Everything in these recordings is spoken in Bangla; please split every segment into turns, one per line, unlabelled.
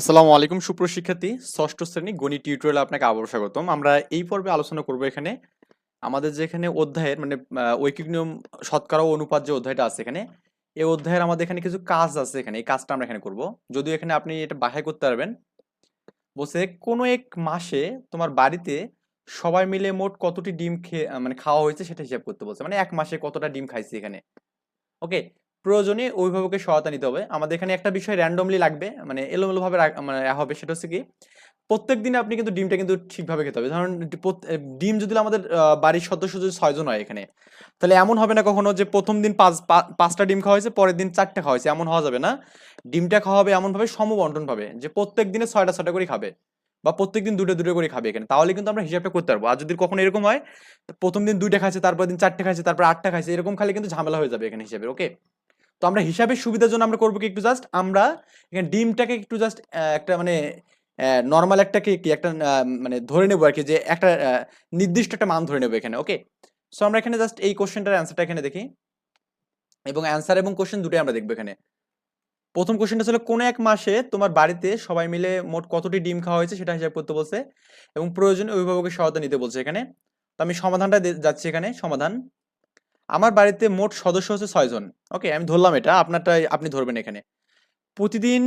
আসসালামু আলাইকুম সুপ্রশিক্ষার্থী ষষ্ঠ শ্রেণী গণিত টিউটোরিয়ালে আপনাকে আবার স্বাগতম আমরা এই পর্বে আলোচনা করব এখানে আমাদের যে এখানে অধ্যায়ের মানে ঐকিক নিয়ম শতকরা ও অনুপাত যে অধ্যায়টা আছে এখানে এই অধ্যায়ের আমাদের এখানে কিছু কাজ আছে এখানে এই কাজটা আমরা এখানে করব যদিও এখানে আপনি এটা বাহাই করতে পারবেন বলছে কোনো এক মাসে তোমার বাড়িতে সবাই মিলে মোট কতটি ডিম খেয়ে মানে খাওয়া হয়েছে সেটা হিসাব করতে বলছে মানে এক মাসে কতটা ডিম খাইছে এখানে ওকে প্রয়োজনে অভিভাবকের সহায়তা নিতে হবে আমাদের এখানে একটা বিষয় র্যান্ডমলি লাগবে মানে এলোমেলোভাবে মানে হবে সেটা হচ্ছে কি প্রত্যেক দিনে আপনি কিন্তু ডিমটা কিন্তু ঠিকভাবে খেতে হবে ধরুন ডিম যদি আমাদের বাড়ির সদস্য যদি ছয়জন হয় এখানে তাহলে এমন হবে না কখনো যে প্রথম দিন পাঁচ পাঁচটা ডিম খাওয়া হয়েছে পরের দিন চারটা খাওয়া হয়েছে এমন হওয়া যাবে না ডিমটা খাওয়া হবে এমনভাবে বন্টন পাবে যে প্রত্যেক দিনে ছয়টা ছয়টা করে খাবে বা প্রত্যেক দিন দুটো দুটো করে খাবে এখানে তাহলে কিন্তু আমরা হিসাবটা করতে পারবো আর যদি কখনো এরকম হয় প্রথম দিন দুইটা খাইছে তারপর দিন চারটে খাইছে তারপর আটটা খাইছে এরকম খালে কিন্তু ঝামেলা হয়ে যাবে এখানে হিসাবে ওকে তো আমরা হিসাবের সুবিধার জন্য আমরা করবো কি একটু জাস্ট আমরা এখানে ডিমটাকে একটু জাস্ট একটা মানে নর্মাল একটা কি একটা মানে ধরে নেবো আর কি যে একটা নির্দিষ্ট একটা মান ধরে নেবো এখানে ওকে সো আমরা এখানে জাস্ট এই কোশ্চেনটার অ্যান্সারটা এখানে দেখি এবং অ্যান্সার এবং কোশ্চেন দুটোই আমরা দেখবো এখানে প্রথম কোশ্চেনটা ছিল কোনো এক মাসে তোমার বাড়িতে সবাই মিলে মোট কতটি ডিম খাওয়া হয়েছে সেটা হিসাব করতে বলছে এবং প্রয়োজন অভিভাবকের সহায়তা নিতে বলছে এখানে তো আমি সমাধানটা যাচ্ছি এখানে সমাধান আমার বাড়িতে মোট সদস্য হচ্ছে ছয়জন ওকে আমি ধরলাম এটা আপনারটা আপনি ধরবেন এখানে প্রতিদিন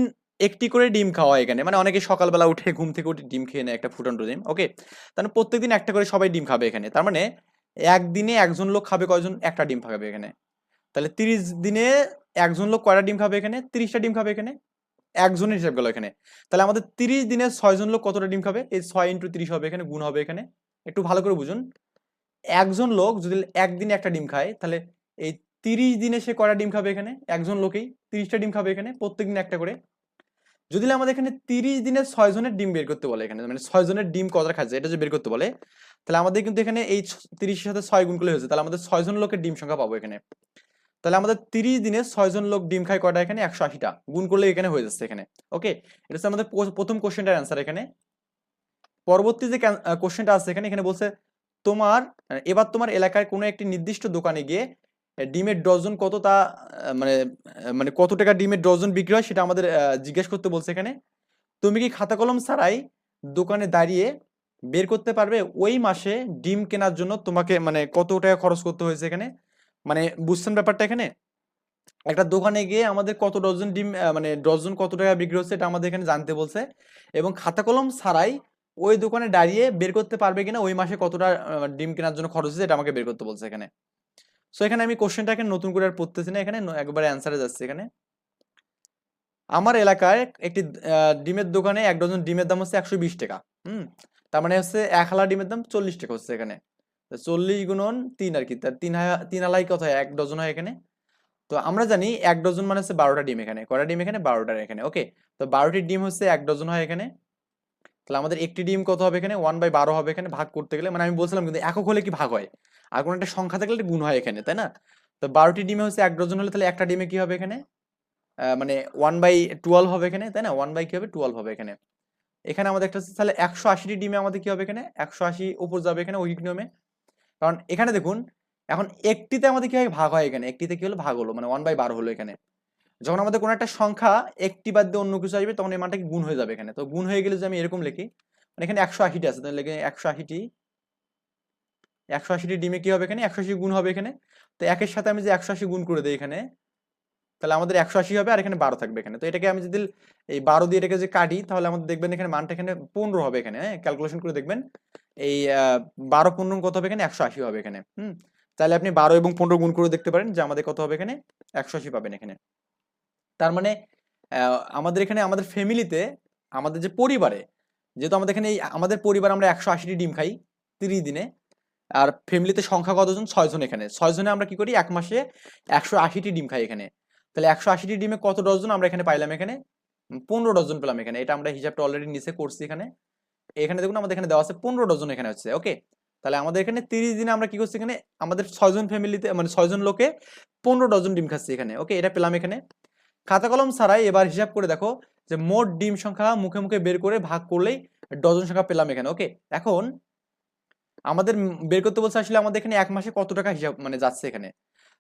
একটি করে ডিম খাওয়া হয় এখানে মানে অনেকে সকালবেলা উঠে ঘুম থেকে উঠে ডিম খেয়ে নেয় একটা ফুটন্ড ডিম ওকে তাহলে প্রত্যেকদিন একটা করে সবাই ডিম খাবে এখানে তার মানে একদিনে একজন লোক খাবে কয়জন একটা ডিম খাবে এখানে তাহলে তিরিশ দিনে একজন লোক কয়টা ডিম খাবে এখানে তিরিশটা ডিম খাবে এখানে একজনের হিসাব গেল এখানে তাহলে আমাদের তিরিশ দিনে ছয়জন লোক কতটা ডিম খাবে এই ছয় ইন্টু তিরিশ হবে এখানে গুণ হবে এখানে একটু ভালো করে বুঝুন একজন লোক যদি একদিনে একটা ডিম খায় তাহলে এই তিরিশ দিনে সে কয়টা ডিম খাবে এখানে একজন লোকেই তিরিশটা ডিম খাবে এখানে প্রত্যেক দিন একটা করে যদি আমাদের এখানে তিরিশ দিনে ছয় জনের ডিম বের করতে বলে এখানে মানে ছয় জনের ডিম কতটা খাচ্ছে এটা যে বের করতে বলে তাহলে আমাদের কিন্তু এখানে এই তিরিশের সাথে ছয় গুণ করলে হয়েছে তাহলে আমাদের ছয়জন লোকের ডিম সংখ্যা পাবো এখানে তাহলে আমাদের তিরিশ দিনে ছয়জন লোক ডিম খায় কটা এখানে একশো আশিটা গুণ করলে এখানে হয়ে যাচ্ছে এখানে ওকে এটা হচ্ছে আমাদের প্রথম কোশ্চেনটার অ্যান্সার এখানে পরবর্তী যে কোশ্চেনটা আছে এখানে এখানে বলছে তোমার মানে এবার তোমার এলাকার কোনো একটি নির্দিষ্ট দোকানে গিয়ে ডিমের ডজন কত তা মানে মানে কত টাকা ডিমের ডজন বিক্রি হয় সেটা আমাদের জিজ্ঞেস করতে বলছে এখানে তুমি কি খাতা কলম ছাড়াই দোকানে দাঁড়িয়ে বের করতে পারবে ওই মাসে ডিম কেনার জন্য তোমাকে মানে কত টাকা খরচ করতে হয়েছে এখানে মানে বুঝছেন ব্যাপারটা এখানে একটা দোকানে গিয়ে আমাদের কত ডজন ডিম মানে ডজন কত টাকা বিক্রি হচ্ছে এটা আমাদের এখানে জানতে বলছে এবং খাতা কলম ছাড়াই ওই দোকানে দাঁড়িয়ে বের করতে পারবে কিনা ওই মাসে কতটা ডিম কেনার জন্য খরচ হচ্ছে এটা আমাকে বের করতে বলছে এখানে সো এখানে আমি কোশ্চেনটাকে নতুন করে আর পড়তেছি না এখানে একবারে অ্যান্সারে যাচ্ছে এখানে আমার এলাকায় একটি ডিমের দোকানে এক ডজন ডিমের দাম হচ্ছে একশো বিশ টাকা হুম তার মানে হচ্ছে এক হালা ডিমের দাম চল্লিশ টাকা হচ্ছে এখানে চল্লিশ গুণন তিন আর কি তার তিন তিন হালাই কত হয় এক ডজন হয় এখানে তো আমরা জানি এক ডজন মানে হচ্ছে বারোটা ডিম এখানে কটা ডিম এখানে বারোটার এখানে ওকে তো বারোটি ডিম হচ্ছে এক ডজন হয় এখানে তাহলে আমাদের একটি ডিম কত হবে এখানে ওয়ান বাই বারো হবে এখানে ভাগ করতে গেলে মানে আমি বলছিলাম কিন্তু একক হলে কি ভাগ হয় আর কোনো একটা সংখ্যা থাকলে গুণ হয় এখানে তাই না তো বারোটি ডিমে হচ্ছে এক ডজন হলে তাহলে একটা ডিমে কি হবে এখানে মানে ওয়ান বাই টুয়েলভ হবে এখানে তাই না ওয়ান বাই কি হবে টুয়েলভ হবে এখানে এখানে আমাদের একটা হচ্ছে তাহলে একশো আশিটি ডিমে আমাদের কি হবে এখানে একশো আশি উপর যাবে এখানে ওই নিয়মে কারণ এখানে দেখুন এখন একটিতে আমাদের কি হয় ভাগ হয় এখানে একটিতে কি হলো ভাগ হলো মানে ওয়ান বাই বারো হলো এখানে যখন আমাদের কোনো একটা সংখ্যা একটি বাদ দিয়ে অন্য কিছু আসবে তখন এই মানটা গুণ হয়ে যাবে এখানে তো গুণ হয়ে গেলে যে আমি এরকম লিখি মানে এখানে একশো আশিটি আছে তাহলে একশো আশিটি একশো আশিটি ডিমে কি হবে এখানে একশো আশি গুণ হবে এখানে তো একের সাথে আমি যে একশো আশি গুণ করে দিই এখানে তাহলে আমাদের একশো আশি হবে আর এখানে বারো থাকবে এখানে তো এটাকে আমি যদি এই বারো দিয়ে এটাকে যে কাটি তাহলে আমাদের দেখবেন এখানে মানটা এখানে পনেরো হবে এখানে হ্যাঁ ক্যালকুলেশন করে দেখবেন এই বারো পনেরো কত হবে এখানে একশো আশি হবে এখানে হুম তাহলে আপনি বারো এবং পনেরো গুণ করে দেখতে পারেন যে আমাদের কত হবে এখানে একশো আশি পাবেন এখানে তার মানে আমাদের এখানে আমাদের ফ্যামিলিতে আমাদের যে পরিবারে যেহেতু আমাদের এখানে আমাদের পরিবার আমরা একশো আশিটি ডিম খাই তিরিশ দিনে আর ফ্যামিলিতে সংখ্যা কতজন ছয়জন এখানে ছয়জনে আমরা কি করি এক মাসে একশো আশিটি ডিম খাই এখানে তাহলে একশো আশিটি ডিমে কত ডজন আমরা এখানে পাইলাম এখানে পনেরো ডজন পেলাম এখানে এটা আমরা হিসাবটা অলরেডি নিচে করছি এখানে এখানে দেখুন আমাদের এখানে দেওয়া আছে পনেরো ডজন এখানে হচ্ছে ওকে তাহলে আমাদের এখানে তিরিশ দিনে আমরা কি করছি এখানে আমাদের ছয়জন ফ্যামিলিতে মানে ছয়জন লোকে পনেরো ডজন ডিম খাচ্ছি এখানে ওকে এটা পেলাম এখানে খাতা কলম ছাড়াই এবার হিসাব করে দেখো যে মোট ডিম সংখ্যা মুখে মুখে বের করে ভাগ করলেই ডজন সংখ্যা পেলাম এখানে ওকে এখন আমাদের বের করতে বলছে আসলে আমাদের এখানে এক মাসে কত টাকা হিসাব মানে যাচ্ছে এখানে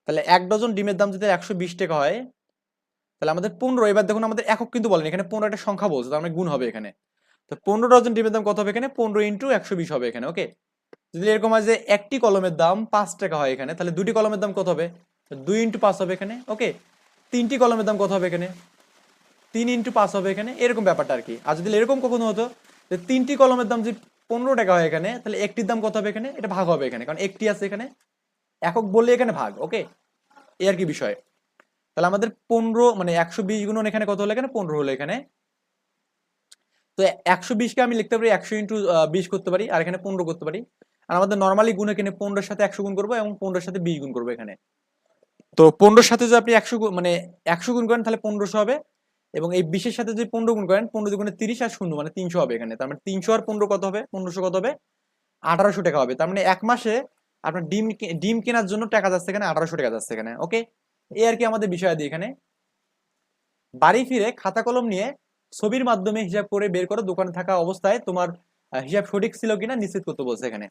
তাহলে এক ডজন ডিমের দাম যদি একশো টাকা হয় তাহলে আমাদের পনেরো এবার দেখুন আমাদের একক কিন্তু বলেন এখানে পনেরো একটা সংখ্যা বলছে তার মানে গুণ হবে এখানে তো পনেরো ডজন ডিমের দাম কত হবে এখানে পনেরো ইন্টু একশো বিশ হবে এখানে ওকে যদি এরকম হয় যে একটি কলমের দাম পাঁচ টাকা হয় এখানে তাহলে দুটি কলমের দাম কত হবে দুই ইন্টু পাঁচ হবে এখানে ওকে তিনটি কলমের দাম কত হবে এখানে তিন ইন্টু পাঁচ হবে এখানে এরকম ব্যাপারটা আর কি আর যদি এরকম কখনো হতো যে তিনটি কলমের দাম যদি পনেরো টাকা হয় এখানে তাহলে একটির দাম কত হবে এখানে এটা ভাগ হবে এখানে কারণ একটি আছে এখানে একক বললে এখানে ভাগ ওকে এ আর কি বিষয় তাহলে আমাদের পনেরো মানে একশো বিশ গুণন এখানে কত হলো এখানে পনেরো হলো এখানে তো একশো বিশকে আমি লিখতে পারি একশো ইন্টু বিশ করতে পারি আর এখানে পনেরো করতে পারি আর আমাদের নর্মালি গুণ এখানে পনেরোর সাথে একশো গুণ করবো এবং পনেরোর সাথে বিশ গুণ করবো এখানে তো পনেরোর সাথে যদি আপনি একশো মানে একশো গুণ করেন তাহলে পনেরোশো হবে এবং এই বিশের সাথে যদি পনেরো গুণ করেন পনেরো দুগুণে তিরিশ আর শূন্য মানে তিনশো হবে এখানে তার মানে তিনশো আর পনেরো কত হবে পনেরোশো কত হবে আঠারোশো টাকা হবে তার মানে এক মাসে আপনার ডিম ডিম কেনার জন্য টাকা যাচ্ছে এখানে আঠারোশো টাকা যাচ্ছে এখানে ওকে এই আর কি আমাদের বিষয় আদি এখানে বাড়ি ফিরে খাতা কলম নিয়ে ছবির মাধ্যমে হিসাব করে বের করো দোকানে থাকা অবস্থায় তোমার হিসাব সঠিক ছিল কিনা নিশ্চিত করতে বলছে এখানে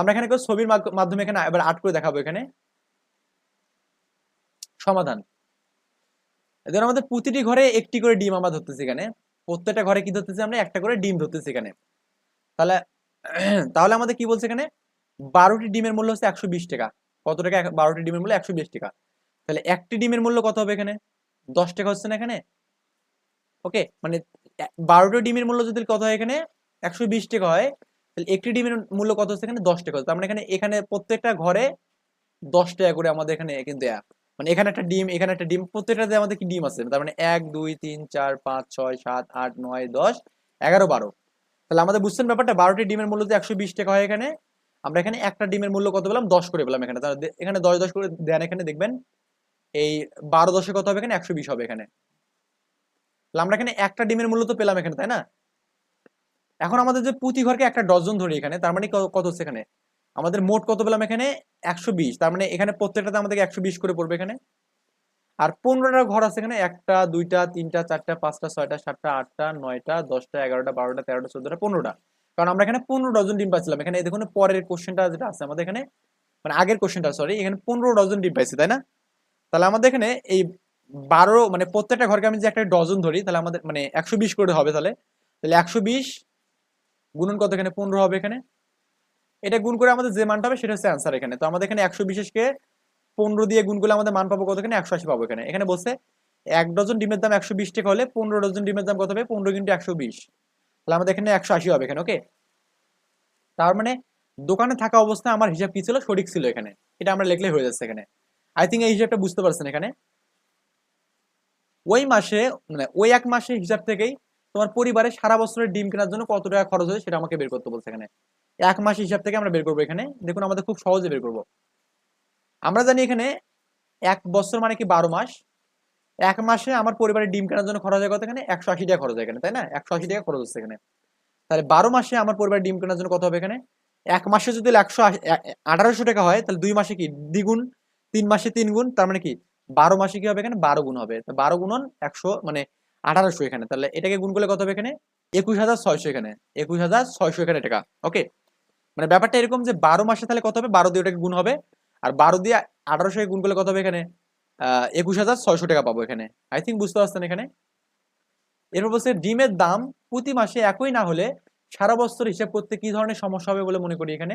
আমরা এখানে ছবির মাধ্যমে এখানে এবার আট করে দেখাবো এখানে সমাধান এদের আমাদের প্রতিটি ঘরে একটি করে ডিম আমরা ধরতেছি এখানে প্রত্যেকটা ঘরে কি ধরতেছি আমরা একটা করে ডিম ধরতেছি এখানে তাহলে তাহলে আমাদের কি বলছে এখানে বারোটি ডিমের মূল্য হচ্ছে একশো টাকা কত টাকা বারোটি ডিমের মূল্য একশো টাকা তাহলে একটি ডিমের মূল্য কত হবে এখানে দশ টাকা হচ্ছে না এখানে ওকে মানে বারোটি ডিমের মূল্য যদি কত হয় এখানে একশো বিশ টাকা হয় তাহলে একটি ডিমের মূল্য কত হচ্ছে এখানে দশ টাকা হচ্ছে তার মানে এখানে এখানে প্রত্যেকটা ঘরে দশ টাকা করে আমাদের এখানে কিন্তু অ্যাপ মানে এখানে একটা ডিম এখানে একটা ডিম প্রত্যেকটাতে আমাদের কি ডিম আছে তার মানে এক দুই তিন চার পাঁচ ছয় সাত আট নয় দশ এগারো বারো তাহলে আমাদের বুঝছেন ব্যাপারটা বারোটি ডিমের মূল্য তো একশো বিশ টাকা হয় এখানে আমরা এখানে একটা ডিমের মূল্য কত পেলাম দশ করে পেলাম এখানে তাহলে এখানে দশ দশ করে দেন এখানে দেখবেন এই বারো দশে কত হবে এখানে একশো বিশ হবে এখানে তাহলে আমরা এখানে একটা ডিমের মূল্য তো পেলাম এখানে তাই না এখন আমাদের যে প্রতি ঘরকে একটা ডজন ধরি এখানে তার মানে কত হচ্ছে এখানে আমাদের মোট কত পেলাম এখানে একশো বিশ তার মানে এখানে প্রত্যেকটাতে আমাদেরকে একশো বিশ করে পড়বে এখানে আর পনেরোটা ঘর আছে এখানে একটা দুইটা তিনটা চারটা পাঁচটা ছয়টা সাতটা আটটা নয়টা দশটা এগারোটা বারোটা তেরোটা চোদ্দটা পনেরোটা কারণ আমরা এখানে পনেরো ডজন ডিম পাচ্ছিলাম এখানে দেখুন পরের কোশ্চেনটা যেটা আছে আমাদের এখানে মানে আগের কোশ্চেনটা সরি এখানে পনেরো ডজন ডিম পাইছি তাই না তাহলে আমাদের এখানে এই বারো মানে প্রত্যেকটা ঘরকে আমি যে একটা ডজন ধরি তাহলে আমাদের মানে একশো বিশ করে হবে তাহলে তাহলে একশো বিশ গুণন কত এখানে পনেরো হবে এখানে এটা গুণ করে আমাদের যে মানটা হবে সেটা হচ্ছে অ্যান্সার এখানে তো আমাদের এখানে একশো বিশেষকে পনেরো দিয়ে গুণ করলে আমাদের মান পাবো কত এখানে একশো আশি পাবো এখানে এখানে বলছে এক ডজন ডিমের দাম একশো বিশ টাকা হলে পনেরো ডজন ডিমের দাম কত হবে পনেরো কিন্তু একশো বিশ তাহলে আমাদের এখানে একশো আশি হবে এখানে ওকে তার মানে দোকানে থাকা অবস্থায় আমার হিসাব কি ছিল সঠিক ছিল এখানে এটা আমরা লেখলে হয়ে যাচ্ছে এখানে আই থিঙ্ক এই হিসাবটা বুঝতে পারছেন এখানে ওই মাসে মানে ওই এক মাসে হিসাব থেকেই তোমার পরিবারে সারা বছরের ডিম কেনার জন্য কত টাকা খরচ হয়েছে সেটা আমাকে বের করতে বলছে এখানে এক মাস হিসাব থেকে আমরা বের করবো এখানে দেখুন আমাদের খুব সহজে বের করব আমরা জানি এখানে এক বছর মানে কি বারো মাস এক মাসে আমার পরিবারের ডিম কেনার জন্য খরচ হয় কত এখানে একশো আশি টাকা খরচ হয় এখানে তাই না একশো আশি টাকা খরচ হচ্ছে এখানে তাহলে বারো মাসে আমার পরিবারের ডিম কেনার জন্য কত হবে এখানে এক মাসে যদি একশো আঠারোশো টাকা হয় তাহলে দুই মাসে কি দ্বিগুণ তিন মাসে তিন গুণ তার মানে কি বারো মাসে কি হবে এখানে বারো গুণ হবে বারো গুণন একশো মানে আঠারোশো এখানে তাহলে এটাকে গুণ করলে কত হবে এখানে একুশ হাজার ছয়শো এখানে একুশ হাজার ছয়শো এখানে টাকা ওকে মানে ব্যাপারটা এরকম যে বারো মাসে তাহলে কত হবে বারো দিয়ে ওটাকে গুণ হবে আর বারো দিয়ে আঠারোশো গুণ করলে কত হবে এখানে একুশ হাজার ছয়শো টাকা পাবো এখানে আই থিঙ্ক বুঝতে পারছেন এখানে এরপর বলছে ডিমের দাম প্রতি মাসে একই না হলে সারা বছর হিসাব করতে কি ধরনের সমস্যা হবে বলে মনে করি এখানে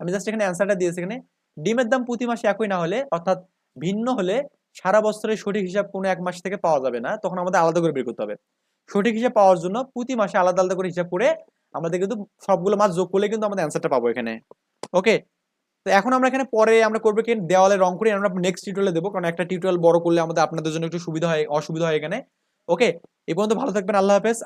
আমি জাস্ট এখানে অ্যান্সারটা দিয়েছি এখানে ডিমের দাম প্রতি মাসে একই না হলে অর্থাৎ ভিন্ন হলে সারা বছরের সঠিক হিসাব কোনো এক মাস থেকে পাওয়া যাবে না তখন আমাদের আলাদা করে বের করতে হবে সঠিক হিসাব পাওয়ার জন্য প্রতি মাসে আলাদা আলাদা করে হিসাব করে আমাদের কিন্তু সবগুলো মাস যোগ করলে কিন্তু আমাদের অ্যান্সারটা পাবো এখানে ওকে তো এখন আমরা এখানে পরে আমরা করবো কি দেওয়ালে রং করে আমরা নেক্সট টিউটোরিয়ালে দেবো কারণ একটা টিউটোরিয়াল বড় করলে আমাদের আপনাদের জন্য একটু সুবিধা হয় অসুবিধা হয় এখানে ওকে এই পর্যন্ত ভালো থাকবেন আল্লাহ হাফেজ